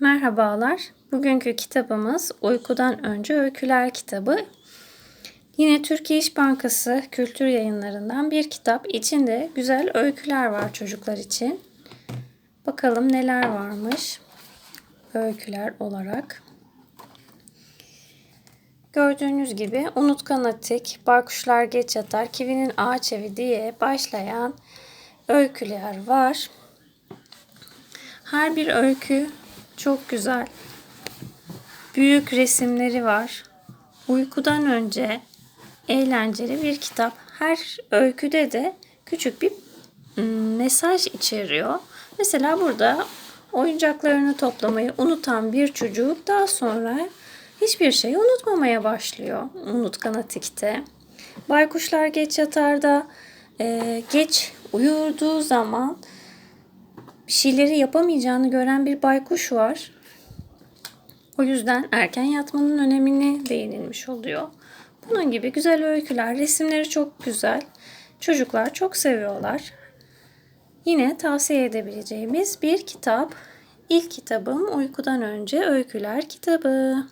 Merhabalar. Bugünkü kitabımız Uykudan Önce Öyküler kitabı. Yine Türkiye İş Bankası Kültür Yayınlarından bir kitap. İçinde güzel öyküler var çocuklar için. Bakalım neler varmış öyküler olarak. Gördüğünüz gibi Unutkan Atik, Baykuşlar Geç Yatar, Kivinin Ağaç Evi diye başlayan öyküler var. Her bir öykü çok güzel. Büyük resimleri var. Uykudan önce eğlenceli bir kitap. Her öyküde de küçük bir ım, mesaj içeriyor. Mesela burada oyuncaklarını toplamayı unutan bir çocuk daha sonra hiçbir şeyi unutmamaya başlıyor. Unutkan atikte. Baykuşlar geç yatarda geç uyurduğu zaman bir şeyleri yapamayacağını gören bir baykuş var. O yüzden erken yatmanın önemine değinilmiş oluyor. Bunun gibi güzel öyküler, resimleri çok güzel. Çocuklar çok seviyorlar. Yine tavsiye edebileceğimiz bir kitap. İlk kitabım Uykudan Önce Öyküler kitabı.